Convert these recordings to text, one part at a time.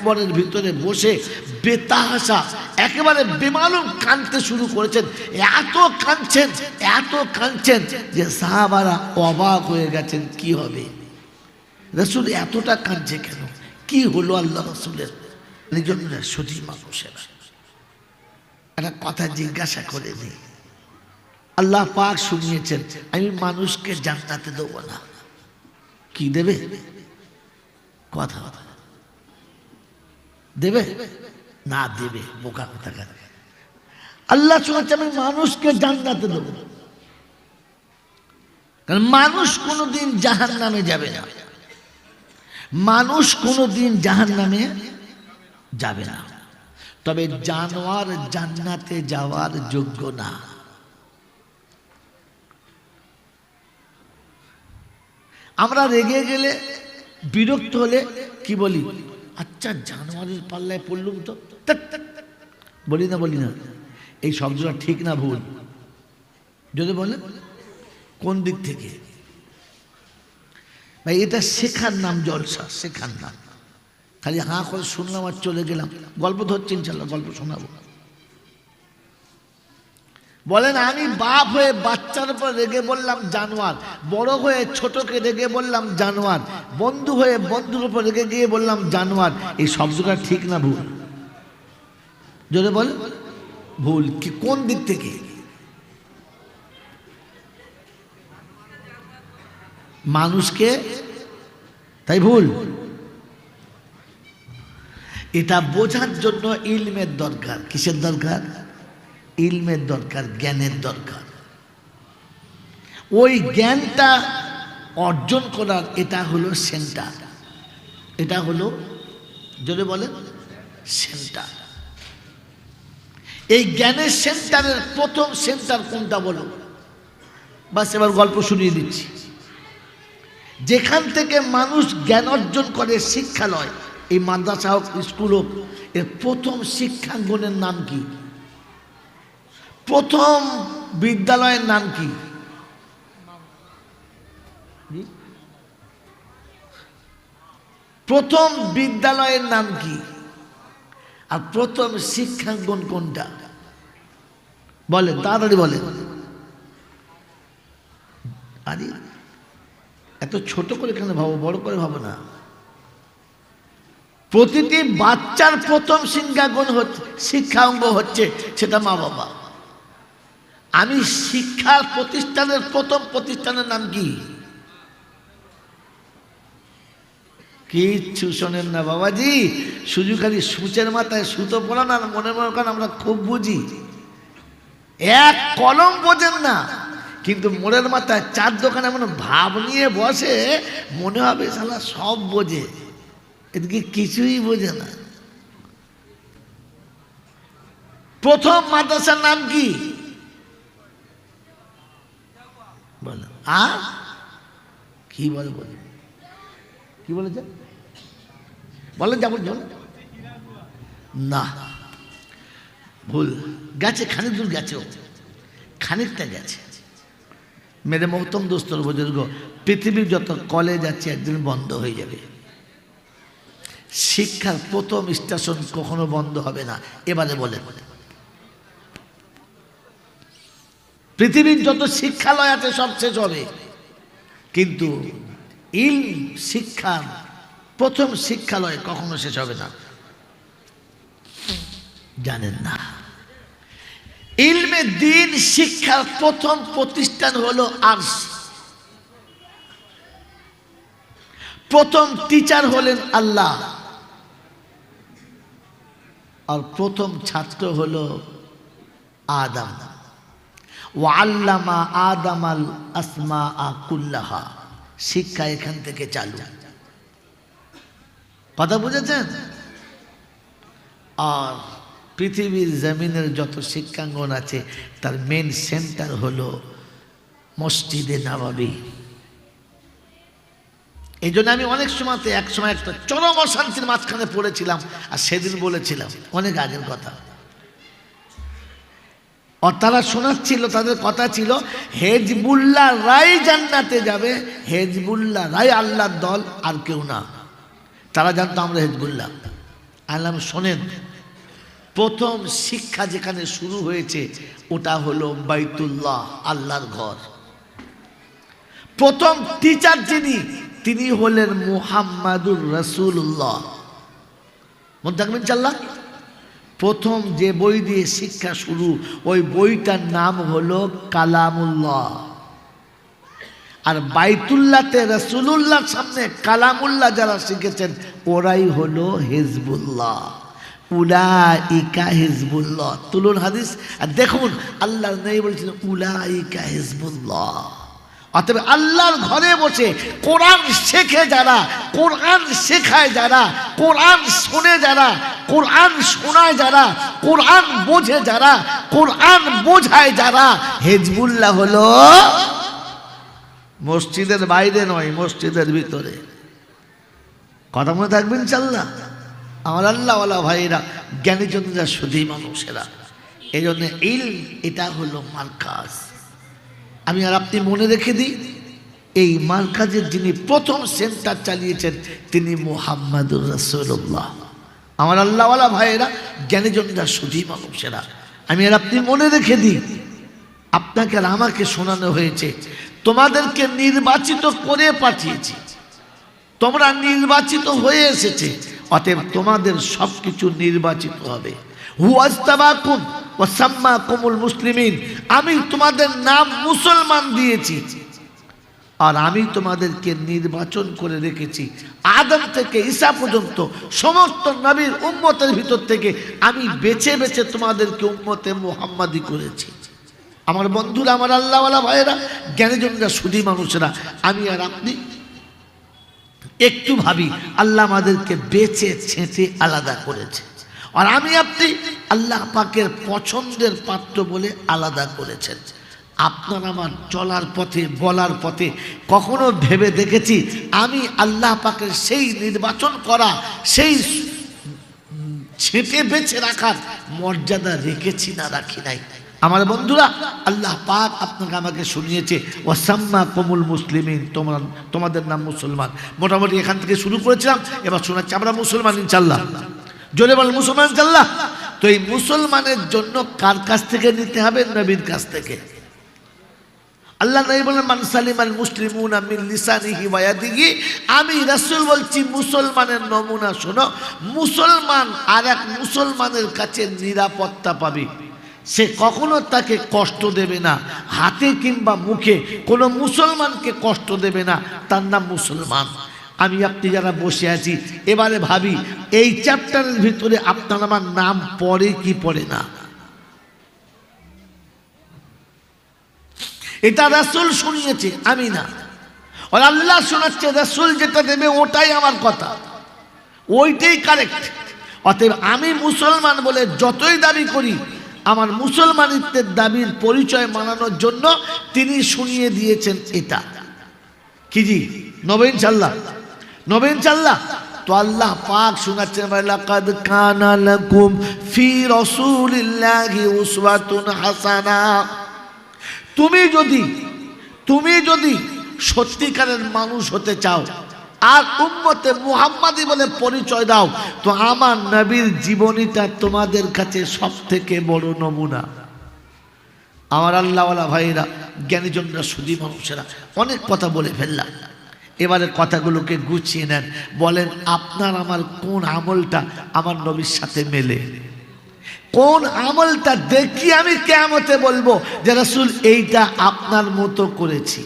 মেম্বরের ভিতরে বসে বেতাহাসা, একেবারে বেমালুম কাঁদতে শুরু করেছেন। এত কাঁদছেন এত কাঁদছেন যে সাহাবারা অবাক হয়ে গেছেন, কি হবে? রসুল এতটা কাঁদছে কেন? কি হলো আল্লাহ রসুলের? নিজেরা সঠিক মানুষেরা। একটা কথা জিজ্ঞাসা করে আল্লাহ পাক শুনিয়েছেন, আমি মানুষকে জান্নাতে দেবো না। কি দেবে? কথা কথা। দেবে? না দেবে, বোকা কথা আল্লাহ শুনেছে আমি মানুষকে জান্নাতে দেবো। কারণ মানুষ কোনোদিন জাহান নামে যাবে না। মানুষ কোনোদিন জাহান নামে যাবে না। তবে জানোয়ার জান্নাতে যাওয়ার যোগ্য না। আমরা রেগে গেলে, বিরক্ত হলে কি বলি? আচ্ছা জানোয়ারের পাল্লায় পড়লুম তো। বলি না বলি না। এই শব্দটা ঠিক না ভুল। যদি বলে কোন দিক থেকে? ভাই, এটা শেখার নাম জলসা, শেখার নাম। খালি হাঁ করে শুনলাম আর চলে গেলাম। গল্প ধরছি ইনশাল্লাহ, গল্প শোনাবো। বলেন, আমি বাপ হয়ে বাচ্চার উপর রেগে বললাম, জানোয়ার। বড় হয়ে ছোটকে রেগে বললাম, জানোয়ার। বন্ধু হয়ে বন্ধুর উপর রেগে গিয়ে বললাম, জানোয়ার। এই শব্দটা ঠিক না ভুল? যদি বল। ভুল কি, কোন দিক থেকে? মানুষকে, তাই ভুল? এটা বোঝার জন্য ইলমের দরকার। কিসের দরকার? ইলমের দরকার, জ্ঞানের দরকার। ওই জ্ঞানটা অর্জন করার এটা হলো সেন্টার। এটা হলো যদি বলেন, সেন্টার। এই জ্ঞানের সেন্টারের প্রথম সেন্টার কোনটা বলো? বাস, এবার গল্প শুনিয়ে দিচ্ছি। যেখান থেকে মানুষ জ্ঞান অর্জন করে শিক্ষালয়, এই মাদ্রাসা হোক, স্কুল হোক, এর প্রথম শিক্ষাঙ্গনের নাম কি? প্রথম বিদ্যালয়ের নাম কি? প্রথম বিদ্যালয়ের নাম কি? আর প্রথম শিক্ষাঙ্গন কোনটা? বলেন, তাড়াতাড়ি বলেন। আরে, এত ছোট করে কেন ভাবো, বড় করে ভাবো না। প্রতিটি বাচ্চার প্রথম শিক্ষাঙ্গন হচ্ছে শিক্ষা অঙ্গ হচ্ছে সেটা মা বাবা। আমি শিক্ষার প্রতিষ্ঠানের প্রথম প্রতিষ্ঠানের নাম কি? কিচ্ছু শোনেন না, বাবাজি? শুধু খালি সূচের মাথায় সুতো পড়ান আর মনে মনে করেন আমরা খুব বুঝি। এক কলম বোঝেন না, কিন্তু মোড়ের মাথায় চার দোকানে এমন ভাব নিয়ে বসে, মনে হবে সালা সব বোঝে। এদিকে কিছুই বোঝে না। প্রথম মাদ্রাসার নাম কি? বলো। আ? কি বলে বলে। কি বলেছে? বলেন যাব যাব না। ভুল। গেছে, খানিক দূর গেছে খানিকটা গেছে। মেরে মহতম দোস্তর বুজুর্গ, পৃথিবীর যত কলেজ আছে একদিন বন্ধ হয়ে যাবে। শিক্ষার প্রথম স্টেশন কখনো বন্ধ হবে না। এবারে বলে বলে পৃথিবীর যত শিক্ষালয় আছে, সব শেষ হবে। কিন্তু ইল শিক্ষার প্রথম শিক্ষালয় কখনো শেষ হবে না। জানেন না। ইলমে দিন শিক্ষার প্রথম প্রতিষ্ঠান হলো আর্স। প্রথম টিচার হলেন আল্লাহ। আর প্রথম ছাত্র হলো আদম। ও আল্লামা আদম আল আসমা আকুল্লাহা শিক্ষা এখান থেকে চালু। কথা বুঝেছেন? আর পৃথিবীর জমিনের যত শিক্ষাঙ্গন আছে, তার মেন সেন্টার হলো মসজিদে নবাবী। এই জন্য আমি অনেক সময়তে এক সময় একটা চরম অশান্তির মাঝখানে পড়েছিলাম, আর সেদিন বলেছিলাম, অনেক আগের কথা। তারা শোনাচ্ছিল, তাদের কথা ছিল, হেজবুল্লাহ রাই জান্নাতে যাবে, হেজবুল্লাহ রাই আল্লাহর দল, আর কেউ না। তারা জানতো আমরা হেজবুল্লাহ। আলাম শোনেন, প্রথম শিক্ষা যেখানে শুরু হয়েছে, ওটা হলো বাইতুল্লাহ, আল্লাহর ঘর। প্রথম টিচার যিনি, তিনি হলেন মুহাম্মাদুর রসুল্লাহ মনে থাকবেন চাল্লা প্রথম যে বই দিয়ে শিক্ষা শুরু, ওই বইটার নাম হলো কালামুল্লাহ। আর বাইতুল্লাতে রসুলুল্লাহর সামনে কালামুল্লাহ যারা শিখেছেন, ওরাই হলো হিজবুল্লাহ। উলা ইকা হিজবুল্লাহ। তুলুন হাদিস। আর দেখুন আল্লাহ নেই বলছিলেন উলা ইকা হিজবুল্লাহ। অতএব আল্লাহর ঘরে বসে কোরআন শেখে যারা, কোরআন শেখায় যারা, কোরআন শোনে যারা, কোরআন শোনায় যারা, কোরআন বোঝে যারা, কোরআন বোঝায় যারা, হেজবুল্লাহ হলো মসজিদের বাইরে নয়, মসজিদের ভিতরে। কথা মনে থাকবেন চাল্লা আমার আল্লাহওয়ালা ভাইরা জ্ঞানীজনরা শুধুই মানুষেরা এই জন্য ইল এটা হলো মার্কাজ। আমি আর আপনি মনে রেখে দিই, এই মার্কাজের যিনি প্রথম সেন্টার চালিয়েছেন, তিনি মোহাম্মদুর রসুল্লাহ আমার আল্লাহওয়ালা ভাইয়েরা, জ্ঞানীজনরা শুধুই মানুষেরা, আমি আর আপনি মনে রেখে দিই, আপনাকে আর আমাকে শোনানো হয়েছে, তোমাদেরকে নির্বাচিত করে পাঠিয়েছি। তোমরা নির্বাচিত হয়ে এসেছে, অতএব তোমাদের সব কিছু নির্বাচিত হবে। হুয়াস্তাবাকুম ও সাম্মা কুমুল মুসলিমিন, আমি তোমাদের নাম মুসলমান দিয়েছি। আর আমি তোমাদেরকে নির্বাচন করে রেখেছি। আদম থেকে ঈসা পর্যন্ত, সমস্ত নবীর উম্মতের ভিতর থেকে আমি বেছে বেছে তোমাদেরকে উম্মতে মোহাম্মদি করেছি। আমার বন্ধুরা, আমার আল্লাহওয়ালা ভাইয়েরা, জ্ঞানীজনরা, সুধী মানুষেরা, আমি আর আপনি একটু ভাবি, আল্লাহ আমাদেরকে বেছে ছেঁচে আলাদা করেছে। আর আমি আপনি আল্লাহ পাকের পছন্দের পাত্র বলে আলাদা করেছেন। আপনার আমার চলার পথে, বলার পথে কখনো ভেবে দেখেছি, আমি আল্লাহ পাকের সেই নির্বাচন করা, সেই ছেঁটে বেছে রাখার মর্যাদা রেখেছি না, রাখি নাই। আমার বন্ধুরা, আল্লাহ পাক আপনাকে আমাকে শুনিয়েছে, ওয়াসাম্মা কমুল মুসলিমিন তোমার, তোমাদের নাম মুসলমান। মোটামুটি এখান থেকে শুরু করেছিলাম, এবার শোনাচ্ছি আমরা মুসলমান ইনশাল্লাহ জোরে বল মুসলমান ইনশাল্লাহ তো এই মুসলমানের জন্য কার কাছ থেকে নিতে হবে? নবীর কাছ থেকে। আল্লাহ নবী বলেন মানসালিম আল মুসলিমুন মিন আমি রাসূল বলছি, মুসলমানের নমুনা শোনো। মুসলমান আর এক মুসলমানের কাছে নিরাপত্তা পাবে। সে কখনো তাকে কষ্ট দেবে না। হাতে কিংবা মুখে কোনো মুসলমানকে কষ্ট দেবে না। তার নাম মুসলমান। আমি আপনি যারা বসে আছি, এবারে ভাবি, এই চ্যাপ্টারের ভিতরে আপনার আমার নাম পড়ে কি পড়ে না? এটা রাসুল শুনিয়েছে, আমি না। আর আল্লাহ শোনাচ্ছে, রাসুল যেটা দেবে ওটাই আমার কথা। ওইটাই কারেক্ট অতএব আমি মুসলমান বলে যতই দাবি করি, আমার মুসলমানিত্বের দাবির পরিচয় মানানোর জন্য তিনি শুনিয়ে দিয়েছেন এটা। কি জি? নবীন চাল্লা নবীন চাল্লা তো আল্লাহ পাক শোনাচ্ছেন লাকাদ কানা লাকুম ফি রাসূলিল্লাহি উসওয়াতুন হাসানা। তুমি যদি তুমি যদি সত্যিকারের মানুষ হতে চাও, আর উম্মতে মুহাম্মাদি বলে পরিচয় দাও, তো আমার নবীর জীবনীটা তোমাদের কাছে সব থেকে বড় নমুনা। আমার আল্লাহওয়ালা ভাইরা, জ্ঞানীজনরা সুদী মানুষেরা অনেক কথা বলে ফেললাম। এবারে কথাগুলোকে গুছিয়ে নেন। বলেন, আপনার আমার কোন আমলটা আমার নবীর সাথে মেলে? কোন আমলটা দেখি আমি কেমতে বলব যে, রাসুল, এইটা আপনার মতো করেছি।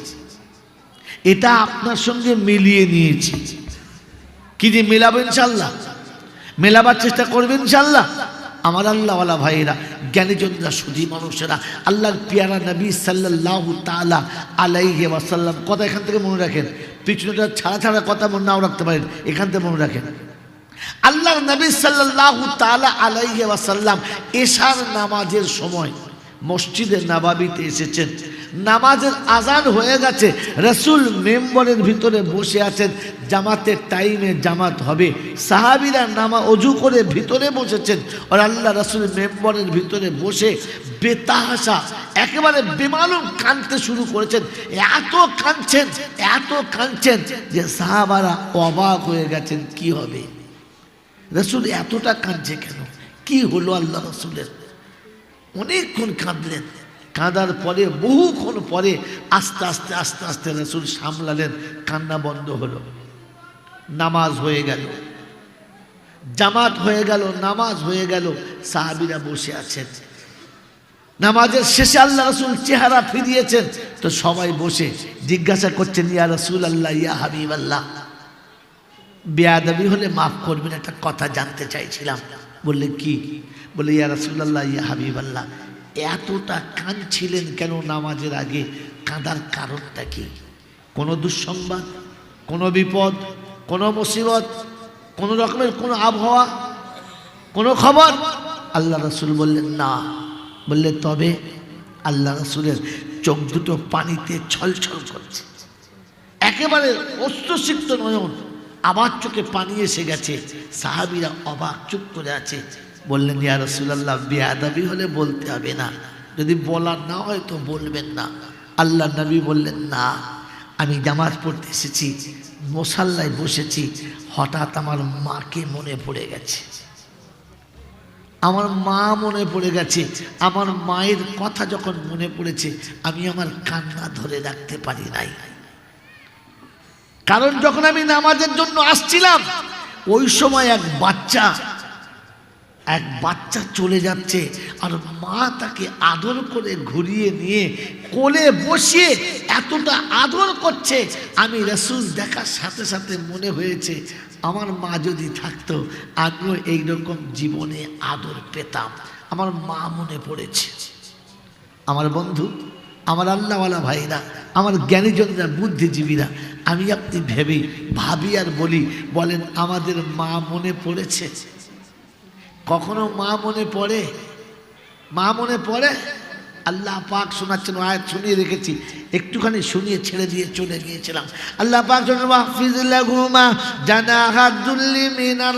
এটা আপনার সঙ্গে মিলিয়ে নিয়েছি। কি যে মেলাবো ইনশাল্লাহ মেলাবার চেষ্টা করবেন ইনশাল্লাহ আমার আল্লাহওয়ালা ভাইয়েরা, জ্ঞানীজনরা, সুধী মানুষেরা, আল্লাহর পিয়ারা নবী সাল্লাহ তালা আলাইহে ওয়াসাল্লাম, কথা এখান থেকে মনে রাখেন পিছনেটা ছাড়া ছাড়া কথা মনে নাও রাখতে পারেন, এখান থেকে মনে রাখেন। আল্লাহ নবী সাল্লাহ তালা আলাইহাসাল্লাম এশার নামাজের সময় মসজিদে নাবাবিতে এসেছেন। নামাজের আজান হয়ে গেছে। রসুল মেম্বরের ভিতরে বসে আছেন। জামাতের টাইমে জামাত হবে। সাহাবিরা নামা অজু করে ভিতরে বসেছেন। আর আল্লাহ রসুল মেম্বরের ভিতরে বসে বেতাহাসা, একেবারে বেমালুম কাঁদতে শুরু করেছেন। এত কাঁদছেন এত কাঁদছেন যে সাহাবারা অবাক হয়ে গেছেন, কি হবে? রসুল এতটা কাঁদছে কেন? কি হলো আল্লাহ রসুলের? অনেকক্ষণ কাঁদলেন। কাঁদার পরে, বহুক্ষণ পরে আস্তে আস্তে আস্তে আস্তে রসুল সামলালেন, কান্না বন্ধ হলো। নামাজ হয়ে গেল। জামাত হয়ে গেল, নামাজ হয়ে গেল, সাহাবিরা বসে আছেন। নামাজের শেষে আল্লাহ রসুল চেহারা ফিরিয়েছেন। তো সবাই বসে জিজ্ঞাসা করছেন, ইয়া রসুল আল্লাহ ইয়া হাবিব আল্লাহ বেয়াদবি হলে মাফ করবেন, একটা কথা জানতে চাইছিলাম। বললে কি? বলে ইয়া রসুল্লাহ ইয়া হাবিব আল্লাহ এতটা কাঁদছিলেন কেন নামাজের আগে? কাঁদার কারণটা কি? কোনো দুঃসংবাদ? কোনো বিপদ? কোনো মুসিবত? কোনো রকমের কোনো আবহাওয়া? কোনো খবর? আল্লাহ রসুল বললেন, না। বললে, তবে আল্লাহ রসুলের চোখ দুটো পানিতে ছলছল করছে। একেবারে অস্ত্রসিক্ত নয়ন। আবার চোখে পানি এসে গেছে। সাহাবিরা অবাক চুপ করে আছে। বললেন, ইয়া রসুলাল্লাহ, বেয়াদাবি হলে বলতে হবে না। যদি বলার না হয় তো বলবেন না। আল্লাহ নবী বললেন, না, আমি জামাজ পড়তে এসেছি মশাল্লায় বসেছি, হঠাৎ আমার মাকে মনে পড়ে গেছে। আমার মা মনে পড়ে গেছে, আমার মায়ের কথা যখন মনে পড়েছে, আমি আমার কান্না ধরে রাখতে পারি নাই। কারণ যখন আমি নামাজের জন্য আসছিলাম, ওই সময় এক বাচ্চা এক বাচ্চা চলে যাচ্ছে আর মা তাকে আদর করে ঘুরিয়ে নিয়ে কোলে বসিয়ে এতটা আদর করছে। আমি রসুল দেখার সাথে সাথে মনে হয়েছে, আমার মা যদি থাকতো, আমিও এইরকম জীবনে আদর পেতাম। আমার মা মনে পড়েছে। আমার বন্ধু, আমার আল্লাহওয়ালা ভাইরা, আমার জ্ঞানীজনরা, বুদ্ধিজীবীরা, আমি আপনি ভেবে ভাবি আর বলি, বলেন, আমাদের মা মনে পড়েছে? কখনো মা মনে পড়ে? মা মনে পড়ে? আল্লাহ পাক শোনাচ্ছেন, আয়াত শুনিয়ে রেখেছি। একটুখানি শুনিয়ে ছেড়ে দিয়ে চলে গিয়েছিলাম। আল্লাহ পাক জানাহাদুল্লি মিনার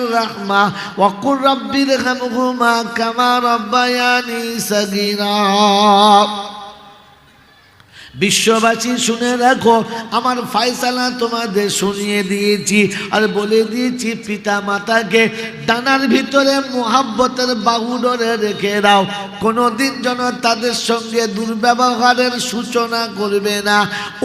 বিশ্ববাসী, শুনে রাখো, আমার ফায়সালা তোমাদের শুনিয়ে দিয়েছি আর বলে দিয়েছি পিতা মাতাকে ডানার ভিতরে মোহাব্বতের বাহুডরে রেখে দাও। কোনোদিন যেন তাদের সঙ্গে দুর্ব্যবহারের সূচনা করবে না।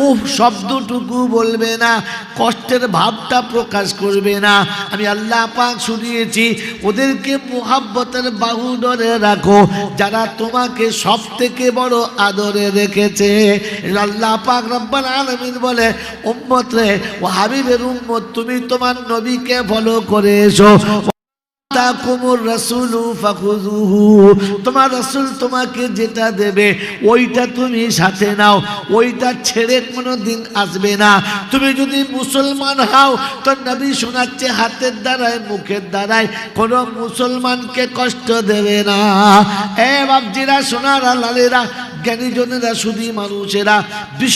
উফ, শব্দটুকু বলবে না, কষ্টের ভাবটা প্রকাশ করবে না। আমি আল্লাহ পাক শুনিয়েছি, ওদেরকে মোহাব্বতের বাহুডরে রাখো, যারা তোমাকে সব থেকে বড় আদরে রেখেছে। আল্লাহ পাক রব্বাল আলামিন বলে, উম্মত রে, ও হাবিবের উম্মত, তুমি তোমার নবীকে ফলো করে এসো। তোমার রাসূল তোমাকে যেটা দেবে, ওইটা তুমি সাথে নাও। ওইটা ছেড়ে কোনো দিন আসবে না। তুমি যদি মুসলমান হও, তো নবী শোনাচ্ছে হাতের দ্বারায়, মুখের দ্বারায়, কোনো মুসলমানকে কষ্ট দেবে না। এ বাবজিরা সোনারা লালেরা জ্ঞানীজনেরা শুধু মানুষেরা